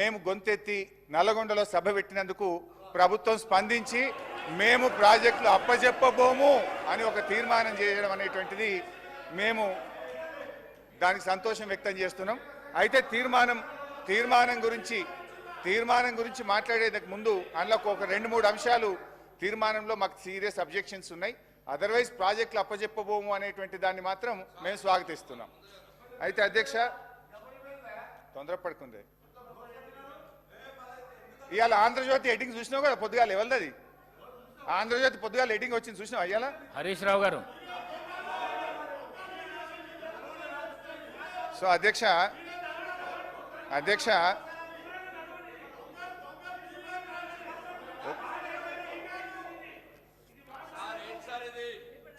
మేము గొంతెత్తి నల్లగొండలో సభ పెట్టినందుకు ప్రభుత్వం స్పందించి మేము ప్రాజెక్టులు అప్పజెప్పబోము అని ఒక తీర్మానం చేయడం అనేటువంటిది మేము దానికి సంతోషం వ్యక్తం చేస్తున్నాం. అయితే తీర్మానం తీర్మానం గురించి తీర్మానం గురించి మాట్లాడేందుకు ముందు అందులో ఒక రెండు మూడు అంశాలు తీర్మానంలో మాకు సీరియస్ అబ్జెక్షన్స్ ఉన్నాయి. అదర్వైజ్ ప్రాజెక్టులు అప్పజెప్పబోము అనేటువంటి దాన్ని మాత్రం మేము స్వాగతిస్తున్నాం. అయితే అధ్యక్ష తొందరపడుకుంది ఇవాళ ఆంధ్రజ్యోతి ఎడ్డింగ్ చూసినావు కదా పొద్దుగాల ఎవరిది ఆంధ్రజ్యోతి పొద్దుగాల ఎడ్డింగ్ వచ్చింది చూసినావు అయ్యాలా హరీష్ రావు గారు. సో అధ్యక్ష అధ్యక్ష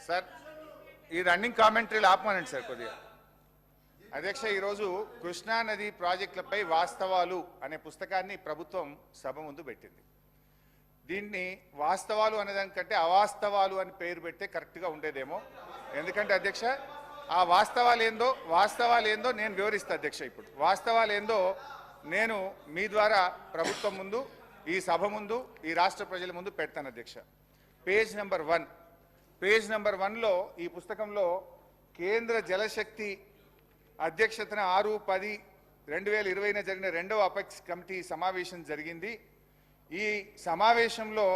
సార్ ఈ రన్నింగ్ కామెంటరీలు ఆపమనండి సార్ కొద్దిగా. అధ్యక్ష ఈరోజు కృష్ణానది ప్రాజెక్టులపై వాస్తవాలు అనే పుస్తకాన్ని ప్రభుత్వం సభ ముందు పెట్టింది. దీన్ని వాస్తవాలు అనేదానికంటే అవాస్తవాలు అని పేరు పెడితే కరెక్ట్గా ఉండేదేమో. ఎందుకంటే అధ్యక్ష ఆ వాస్తవాలు ఏందో వాస్తవాలు ఏందో నేను వివరిస్తా అధ్యక్ష ఇప్పుడు. వాస్తవాలు ఏందో నేను మీ ద్వారా ప్రభుత్వం ముందు ఈ సభ ముందు ఈ రాష్ట్ర ప్రజల ముందు పెడతాను అధ్యక్ష. Page number one. Page number వన్లో ఈ పుస్తకంలో కేంద్ర జలశక్తి అధ్యక్షతన ఆరు పది రెండు వేల ఇరవైన జరిగిన రెండవ అపెక్స్ కమిటీ సమావేశం జరిగింది. ఈ సమావేశంలో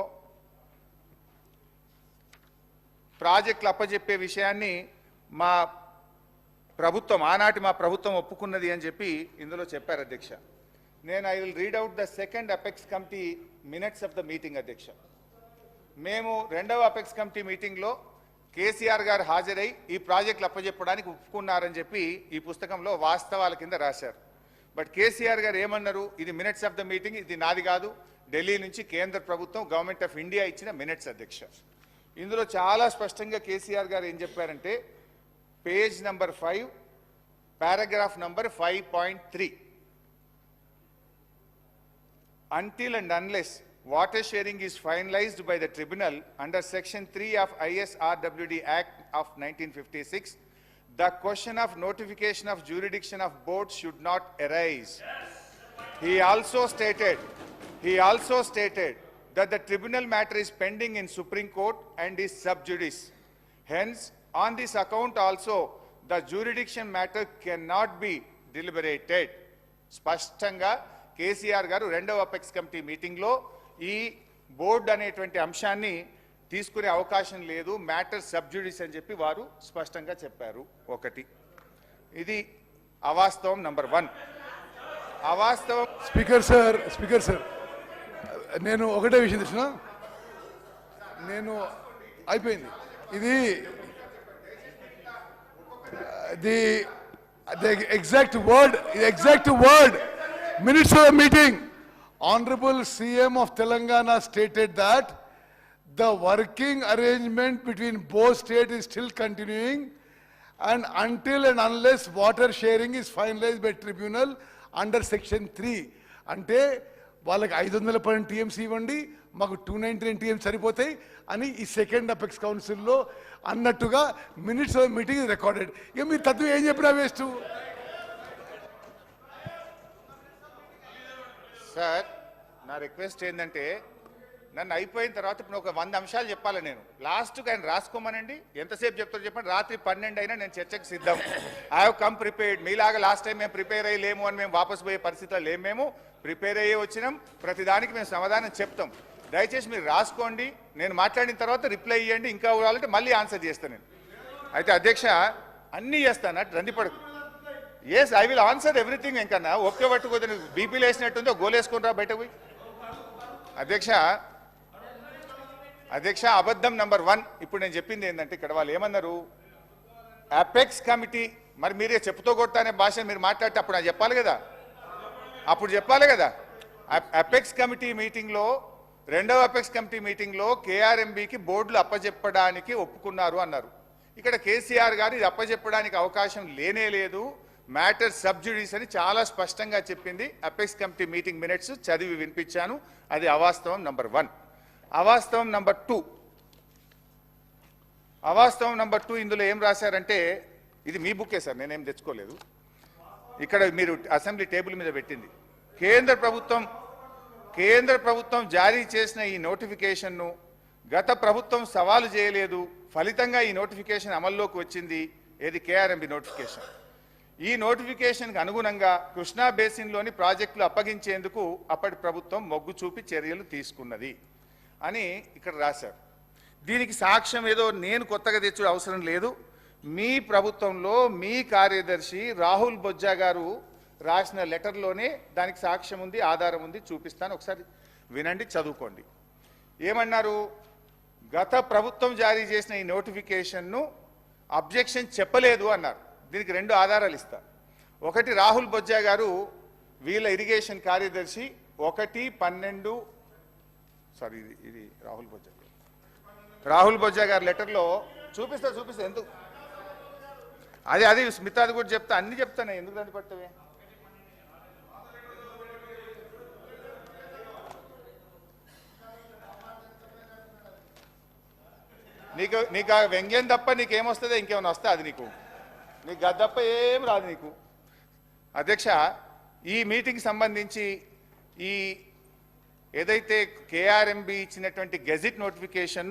ప్రాజెక్టులు అప్పజెప్పే విషయాన్ని మా ప్రభుత్వం ఆనాటి మా ప్రభుత్వం ఒప్పుకున్నది అని చెప్పి ఇందులో చెప్పారు అధ్యక్ష. నేను I will read out the second apex committee minutes of the meeting అధ్యక్ష. మేము రెండవ అపెక్స్ కమిటీ మీటింగ్లో కేసీఆర్ గారు హాజరై ఈ ప్రాజెక్టులు అప్పజెప్పడానికి ఒప్పుకున్నారని చెప్పి ఈ పుస్తకంలో వాస్తవాల కింద రాశారు. బట్ కేసీఆర్ గారు ఏమన్నారు? ఇది మినిట్స్ ఆఫ్ ద మీటింగ్ ఇది నాది కాదు. ఢిల్లీ నుంచి కేంద్ర ప్రభుత్వం గవర్నమెంట్ ఆఫ్ ఇండియా ఇచ్చిన మినిట్స్ అధ్యక్ష. ఇందులో చాలా స్పష్టంగా కేసీఆర్ గారు ఏం చెప్పారంటే page number five paragraph number five point three until and unless water sharing is finalized by the tribunal under section 3 of ISRWD Act of 1956, the question of notification of jurisdiction of boards should not arise. He also stated, he also stated that the tribunal matter is pending in Supreme Court and is sub judice. Hence, on this account also, the jurisdiction matter cannot be deliberated. స్పష్టంగా కేసీఆర్ గారు రెండవ apex committee మీటింగ్లో ఈ board అనేటువంటి అంశాన్ని తీసుకునే అవకాశం లేదు మ్యాటర్ సబ్జుడిస్ అని చెప్పి వారు స్పష్టంగా చెప్పారు. ఒకటి. ఇది అవాస్తవం నంబర్ వన్. అవాస్తవం స్పీకర్ సార్ స్పీకర్ సార్ నేను ఒకటే విషయం తెలిసిన నేను అయిపోయింది. ఇది the the exact word exact word minutes of meeting. Honourable CM of Telangana stated that the working arrangement between both states is still continuing and until and unless water sharing is finalized by tribunal under section 3 అంటే వాళ్ళకి ఐదు వందల పన్నెండు TMC ఇవ్వండి మాకు two ninety nine TM సరిపోతాయి అని ఈ సెకండ్ అపెక్స్ కౌన్సిల్లో అన్నట్టుగా మినిట్స్ ఆఫ్ మీటింగ్ రికార్డెడ్ ఇక మీరు తత్వం ఏం చెప్పినా వేస్ట్ సార్ నా రిక్వెస్ట్ ఏంటంటే నన్ను అయిపోయిన తర్వాత ఇప్పుడు ఒక వంద అంశాలు చెప్పాలి నేను. లాస్ట్కి ఆయన రాసుకోమనండి. ఎంతసేపు చెప్తారో చెప్పండి. రాత్రి పన్నెండు అయినా నేను చర్చకు సిద్ధం. ఐ హావ్ కమ్ ప్రిపేర్డ్ మీలాగా లాస్ట్ టైం మేము ప్రిపేర్ అయ్యలేము అని మేము వాపస్ పోయే పరిస్థితిలో లేము మేము. ప్రిపేర్ అయ్యే వచ్చినాం. ప్రతిదానికి మేము సమాధానం చెప్తాం. దయచేసి మీరు రాసుకోండి. నేను మాట్లాడిన తర్వాత రిప్లై ఇవ్వండి ఇంకా కావాలంటే మళ్ళీ ఆన్సర్ చేస్తాను నేను. అయితే అధ్యక్ష అన్నీ చేస్తాను? అటు రందిపడకు yes I will answer everything ఇంకన్నా ఒకే పట్టుకోదని బీపీలు వేసినట్టుందో గోలేసుకుంటా బయట పోయి. అధ్యక్ష అధ్యక్ష అబద్ధం నంబర్ వన్ ఇప్పుడు నేను చెప్పింది ఏంటంటే ఇక్కడ వాళ్ళు ఏమన్నారు? అపెక్స్ కమిటీ మరి మీరే చెప్పుతో కొడతానే భాష మీరు మాట్లాడితే అప్పుడు నాకు చెప్పాలి కదా? అప్పుడు చెప్పాలి కదా? అపెక్స్ కమిటీ మీటింగ్లో రెండవ అపెక్స్ కమిటీ మీటింగ్లో కేఆర్ఎంబికి బోర్డులు అప్పజెప్పడానికి ఒప్పుకున్నారు అన్నారు. ఇక్కడ కేసీఆర్ గారు ఇది అప్పజెప్పడానికి అవకాశం లేనే లేదు. మ్యాటర్ సబ్జుడీస్ అని చాలా స్పష్టంగా చెప్పింది అపెక్స్ కమిటీ మీటింగ్ మినిట్స్ చదివి వినిపించాను. అది అవాస్తవం నంబర్ వన్. అవాస్తవం నంబర్ టూ. అవాస్తవం నంబర్ టూ ఇందులో ఏం రాశారంటే ఇది మీ బుక్కే సార్ నేనేం తెచ్చుకోలేదు. ఇక్కడ మీరు అసెంబ్లీ టేబుల్ మీద పెట్టింది. కేంద్ర ప్రభుత్వం కేంద్ర ప్రభుత్వం జారీ చేసిన ఈ నోటిఫికేషన్ను గత ప్రభుత్వం సవాలు చేయలేదు. ఫలితంగా ఈ నోటిఫికేషన్ అమల్లోకి వచ్చింది. ఏది కేఆర్ఎంబి నోటిఫికేషన్? ఈ నోటిఫికేషన్కి అనుగుణంగా కృష్ణా బేసిన్లోని ప్రాజెక్టులు అప్పగించేందుకు అప్పటి ప్రభుత్వం మొగ్గు చూపి చర్యలు తీసుకున్నది అని ఇక్కడ రాశారు. దీనికి సాక్ష్యం ఏదో నేను కొత్తగా తెచ్చుడు అవసరం లేదు. మీ ప్రభుత్వంలో మీ కార్యదర్శి రాహుల్ బొజ్జా గారు రాసిన లెటర్లోనే దానికి సాక్ష్యం ఉంది ఆధారం ఉంది చూపిస్తాను. ఒకసారి వినండి చదువుకోండి. ఏమన్నారు? గత ప్రభుత్వం జారీ చేసిన ఈ నోటిఫికేషన్ను అబ్జెక్షన్ చెప్పలేదు అన్నారు. దీనికి రెండు ఆధారాలు ఇస్తా. ఒకటి రాహుల్ బొజ్జా గారు వీళ్ళ ఇరిగేషన్ కార్యదర్శి ఒకటి పన్నెండు సారీ ఇది ఇది రాహుల్ బొజ్జా రాహుల్ బొజ్జా గారి లెటర్లో చూపిస్తా చూపిస్తా ఎందుకు? అది అది స్మితాది కూడా చెప్తా అన్ని చెప్తానే ఎందుకు దాన్ని పట్టవే? నీకు నీకు ఆ వ్యంగ్యం తప్ప నీకేమొస్తుందో ఇంకేమైనా వస్తే అది నీకు. నీకు గద్దప్ప తప్ప ఏం రాదు నీకు. అధ్యక్ష ఈ మీటింగ్ సంబంధించి ఈ ఏదైతే కేఆర్ఎంబి ఇచ్చినటువంటి గెజిట్ నోటిఫికేషన్ను